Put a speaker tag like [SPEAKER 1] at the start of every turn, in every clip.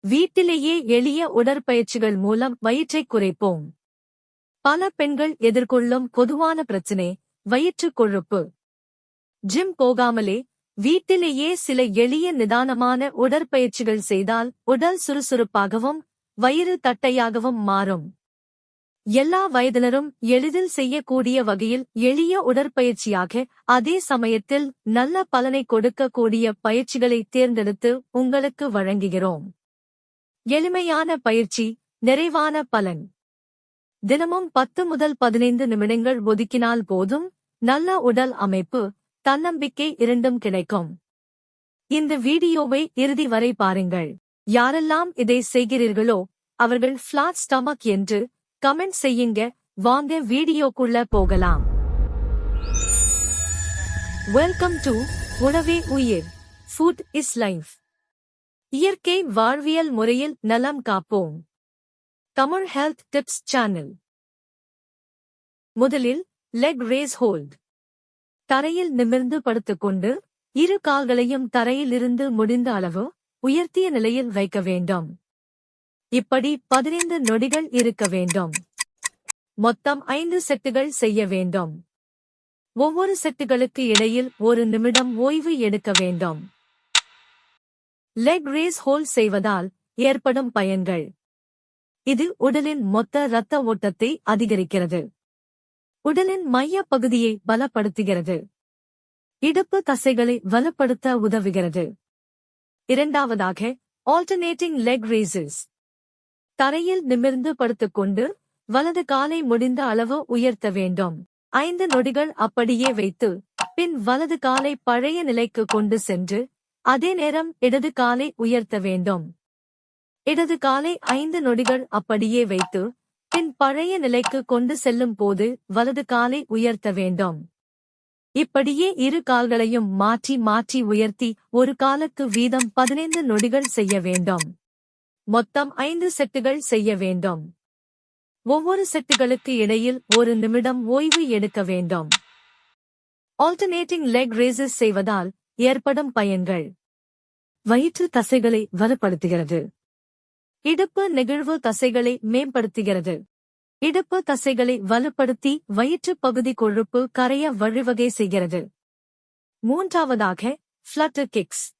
[SPEAKER 1] வீட்டிலேயே எளிய உடற்பயிற்சிகள் மூலம் வயிற்றைக் குறைப்போம். பல பெண்கள் எதிர்கொள்ளும் பொதுவான பிரச்சினை வயிற்றுக் கொழுப்பு. ஜிம் போகாமலே வீட்டிலேயே சில எளிய நிதானமான உடற்பயிற்சிகள் செய்தால் உடல் சுறுசுறுப்பாகவும் வயிறு தட்டையாகவும் மாறும். எல்லா வயதினரும் எளிதில் செய்யக்கூடிய வகையில் எளிய உடற்பயிற்சியாக அதே சமயத்தில் நல்ல பலனை கொடுக்கக்கூடிய பயிற்சிகளை தேர்ந்தெடுத்து உங்களுக்கு வழங்குகிறோம். எளிமையான பயிற்சி நிறைவான பலன். தினமும் பத்து முதல் பதினைந்து நிமிடங்கள் ஒதுக்கினால் போதும். நல்ல உடல் அமைப்பு தன்னம்பிக்கை இரண்டும் கிடைக்கும். இந்த வீடியோவை இறுதி வரை பாருங்கள். யாரெல்லாம் இதை செய்கிறீர்களோ அவர்கள் ஃபிளாட் ஸ்டமக் என்று கமெண்ட் செய்யுங்க. வாங்க வீடியோக்குள்ள போகலாம். வெல்கம் டு உணவே உயிர். ஃபுட் இஸ் லைஃப் இயற்கை வாழ்வியல் முறையில் நலம் காப்போம். Tamil health tips channel. முதலில் லெக் ரேஸ் ஹோல்ட் தரையில் நிமிர்ந்து படுத்துக்கொண்டு இரு கால்களையும் தரையிலிருந்து முடிந்த அளவு உயர்த்திய நிலையில் வைக்க வேண்டும். இப்படி பதினைந்து நொடிகள் இருக்க வேண்டும். மொத்தம் ஐந்து செட்டுகள் செய்ய வேண்டும். ஒவ்வொரு செட்டுகளுக்கு இடையில் ஒரு நிமிடம் ஓய்வு எடுக்க வேண்டும். லெக் ரேஸ் ஹோல் செய்வதால் ஏற்படும் பயன்கள். இது உடலின் மொத்த இரத்த ஓட்டத்தை அதிகரிக்கிறது. உடலின் மைய பகுதியை பலப்படுத்துகிறது. இடுப்பு தசைகளை வலுப்படுத்த உதவுகிறது. இரண்டாவதாக ஆல்டர்னேட்டிங் லெக் ரேசஸ் தரையில் நிமிர்ந்து படுத்துக்கொண்டு வலது காலை முடிந்த அளவு உயர்த்த வேண்டும். ஐந்து நொடிகள் அப்படியே வைத்து பின் வலது காலை பழைய நிலைக்கு கொண்டு சென்று அதே நேரம் இடது காலை உயர்த்த வேண்டும். இடது காலை ஐந்து நொடிகள் அப்படியே வைத்து பின் பழைய நிலைக்கு கொண்டு செல்லும் போது வலது காலை உயர்த்த வேண்டும். இப்படியே இரு கால்களையும் மாற்றி மாற்றி உயர்த்தி ஒரு காலுக்கு வீதம் பதினைந்து நொடிகள் செய்ய வேண்டும். மொத்தம் ஐந்து செட்டுகள் செய்ய வேண்டும். ஒவ்வொரு செட்டுகளுக்கு இடையில் ஒரு நிமிடம் ஓய்வு எடுக்க வேண்டும். ஆல்டர்னேட்டிங் லெக் ரேசஸ் செய்வதால் ஏற்படும் பயன்கள். வயிற்று தசைகளை வலுப்படுத்துகிறது. இடுப்பு நெகிழ்வு தசைகளை மேம்படுத்துகிறது. இடுப்பு தசைகளை வலுப்படுத்தி வயிற்று பகுதி கொழுப்பு கரைய வழிவகை செய்கிறது. மூன்றாவதாக ஃபிளட்டர் கிக்ஸ்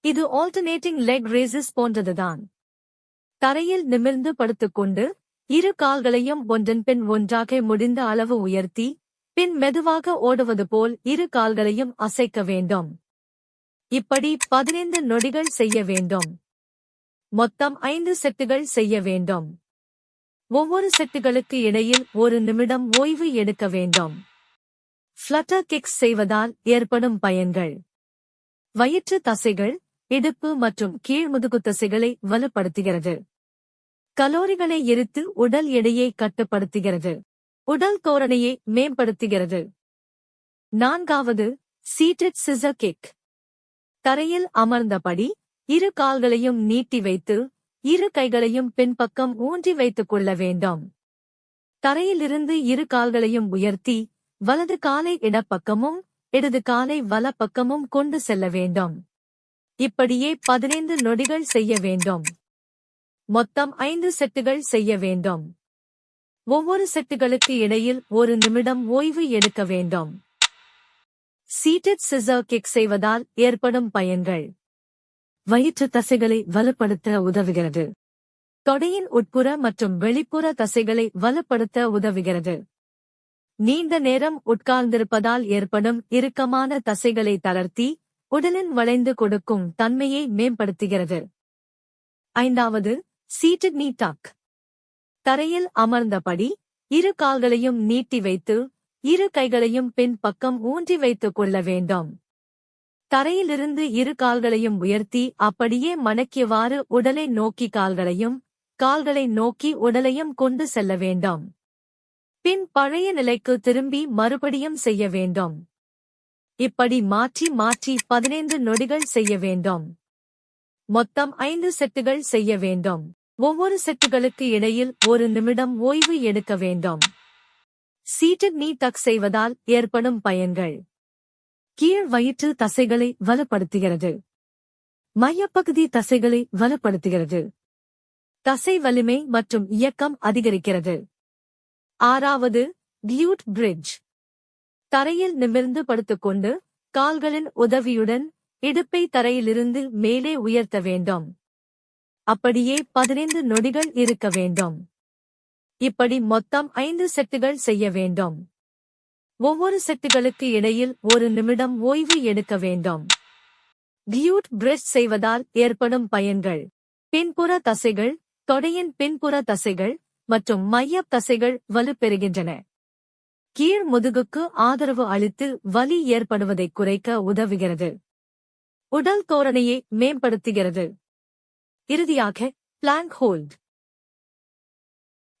[SPEAKER 1] இது ஆல்டர்னேட்டிங் லெக் ரேசஸ் போன்றதுதான். தரையில் நிமிர்ந்து படுத்துக்கொண்டு இரு கால்களையும் ஒன்றன் பின் ஒன்றாக முடிந்த அளவு உயர்த்தி பின் மெதுவாக ஓடுவது போல் இரு கால்களையும் அசைக்க வேண்டும். இப்படி பதினைந்து நொடிகள் செய்ய வேண்டும். மொத்தம் ஐந்து செட்டுகள் செய்ய வேண்டும். ஒவ்வொரு செட்டுகளுக்கு இடையில் ஒரு நிமிடம் ஓய்வு எடுக்க வேண்டும். ஃப்ளட்டர் கிக்ஸ் செய்வதால் ஏற்படும் பயன்கள். வயிற்று தசைகள் இடுப்பு மற்றும் கீழ்முதுகு தசைகளை வலுப்படுத்துகிறது. கலோரிகளை எரித்து உடல் எடையை கட்டுப்படுத்துகிறது. உடல் தோரணையை மேம்படுத்துகிறது. நான்காவது சீட்டட் சிசர் கிக் தரையில் அமர்ந்தபடி இரு கால்களையும் நீட்டி வைத்து இரு கைகளையும் பின்பக்கம் ஊன்றி வைத்துக் கொள்ள வேண்டும். தரையிலிருந்து இரு கால்களையும் உயர்த்தி வலது காலை இடப்பக்கமும் இடது காலை வலப்பக்கமும் கொண்டு செல்ல வேண்டும். இப்படியே பதினைந்து நொடிகள் செய்ய வேண்டும். மொத்தம் ஐந்து செட்டுகள் செய்ய வேண்டும். ஒவ்வொரு செட்டுகளுக்கு இடையில் ஒரு நிமிடம் ஓய்வு எடுக்க வேண்டும். சீட்டட் சிசர் கிக் செய்வதால் ஏற்படும் பயன்கள். வயிற்று தசைகளை வலுப்படுத்த உதவுகிறது. தொடையின் உட்புற மற்றும் வெளிப்புற தசைகளை வலுப்படுத்த உதவுகிறது. நீண்ட நேரம் உட்கார்ந்திருப்பதால் ஏற்படும் இறுக்கமான தசைகளை தளர்த்தி உடலின் வளைந்து கொடுக்கும் தன்மையை மேம்படுத்துகிறது. ஐந்தாவது சீட்டட் நீ டாக் தரையில் அமர்ந்தபடி இரு கால்களையும் நீட்டி வைத்து இரு கைகளையும் பின் பக்கம் ஊன்றி வைத்துக் கொள்ள வேண்டும். தரையிலிருந்து இரு கால்களையும் உயர்த்தி அப்படியே மணக்கியவாறு உடலை நோக்கி கால்களையும் கால்களை நோக்கி உடலையும் கொண்டு செல்ல வேண்டும். பின் பழைய நிலைக்கு திரும்பி மறுபடியும் செய்ய வேண்டும். இப்படி மாற்றி மாற்றி பதினைந்து நொடிகள் செய்ய வேண்டும். மொத்தம் ஐந்து செட்டுகள் செய்ய வேண்டும். ஒவ்வொரு செட்டுகளுக்கு இடையில் ஒரு நிமிடம் ஓய்வு எடுக்க வேண்டும். சீட்டட் நீ தக் செய்வதால் ஏற்படும் பயன்கள். கீழ் வயிற்று தசைகளை வலுப்படுத்துகிறது. மையப்பகுதி தசைகளை வலுப்படுத்துகிறது. தசை வலிமை மற்றும் இயக்கம் அதிகரிக்கிறது. ஆறாவது கியூட் பிரிட்ஜ். தரையில் நிமிர்ந்து படுத்துக்கொண்டு கால்களின் உதவியுடன் இடுப்பை தரையிலிருந்து மேலே உயர்த்த வேண்டும். அப்படியே பதினைந்து நொடிகள் இருக்க வேண்டும். இப்படி மொத்தம் ஐந்து செட்டுகள் செய்ய வேண்டும். ஒவ்வொரு செட்டுகளுக்கு இடையில் ஒரு நிமிடம் ஓய்வு எடுக்க வேண்டும். கியூட் பிரஷ் செய்வதால் ஏற்படும் பயன்கள். பின்புற தசைகள் தொடையின் பின்புற தசைகள் மற்றும் மைய தசைகள் வலுப்பெறுகின்றன கீழ் முதுகுக்கு ஆதரவு அளித்து வலி ஏற்படுவதை குறைக்க உதவுகிறது. உடல் தோரணையை மேம்படுத்துகிறது. இறுதியாக பிளாங்க் ஹோல்ட்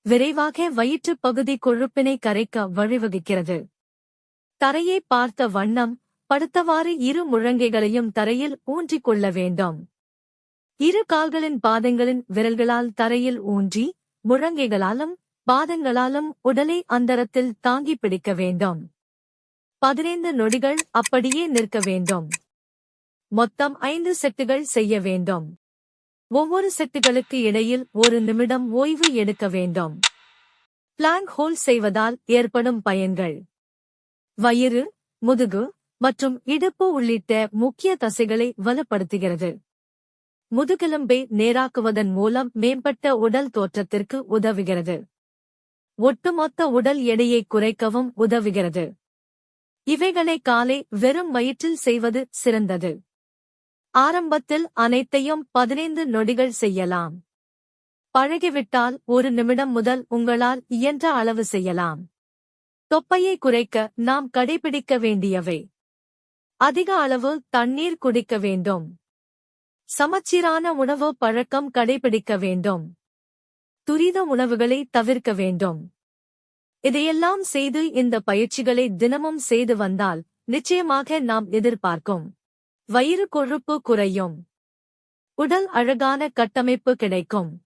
[SPEAKER 1] விரைவாக வயிற்றுப் பகுதி கொழுப்பினை கரைக்க வழிவகுக்கிறது. தரையை பார்த்த வண்ணம் படுத்தவாறு இரு முழங்கைகளையும் தரையில் ஊன்றிக் கொள்ள வேண்டும். இரு கால்களின் பாதங்களின் விரல்களால் தரையில் ஊன்றி முழங்கைகளாலும் பாதங்களாலும் உடலை அந்தரத்தில் தாங்கி பிடிக்க வேண்டும். பதினைந்து நொடிகள் அப்படியே நிற்க வேண்டும். மொத்தம் ஐந்து செட்டுகள் செய்ய வேண்டும். ஒவ்வொரு செட்டுகளுக்கு இடையில் ஒரு நிமிடம் ஓய்வு எடுக்க வேண்டும். பிளாங்க் ஹோல் செய்வதால் ஏற்படும் பயன்கள். வயிறு முதுகு மற்றும் இடுப்பு உள்ளிட்ட முக்கிய தசைகளை வலுப்படுத்துகிறது. முதுகெலும்பை நேராக்குவதன் மூலம் மேம்பட்ட உடல் தோற்றத்திற்கு உதவுகிறது. ஒட்டுமொத்த உடல் எடையை குறைக்கவும் உதவுகிறது. இவைகளை காலை வெறும் வயிற்றில் செய்வது சிறந்தது. ஆரம்பத்தில் அனைத்தையும் பதினைந்து நொடிகள் செய்யலாம். பழகிவிட்டால் ஒரு நிமிடம் முதல் உங்களால் இயன்ற அளவு செய்யலாம். தொப்பையை குறைக்க நாம் கடைபிடிக்க வேண்டியவை. அதிக அளவு தண்ணீர் குடிக்க வேண்டும். சமச்சீரான உணவு பழக்கம் கடைபிடிக்க வேண்டும். துரித உணவுகளை தவிர்க்க வேண்டும். இதையெல்லாம் செய்து இந்த பயிற்சிகளை தினமும் செய்து வந்தால் நிச்சயமாக நாம் எதிர்பார்க்கும். வயிறு கொழுப்பு குறையும். உடல் அழகான கட்டமைப்பு கிடைக்கும்.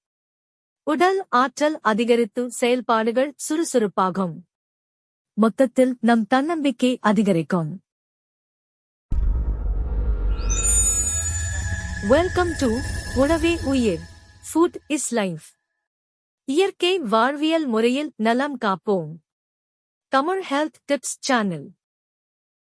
[SPEAKER 1] உடல் ஆற்றல் அதிகரித்து செயல்பாடுகள் சுறுசுறுப்பாகும். மொத்தத்தில் நம் தன்னம்பிக்கை அதிகரிக்கும். வெல்கம் டு உணவே உயிர். ஃபுட் இஸ் லைஃப் இயற்கை வாழ்வியல் முறையில் நலம் காப்போம். Tamil health tips channel.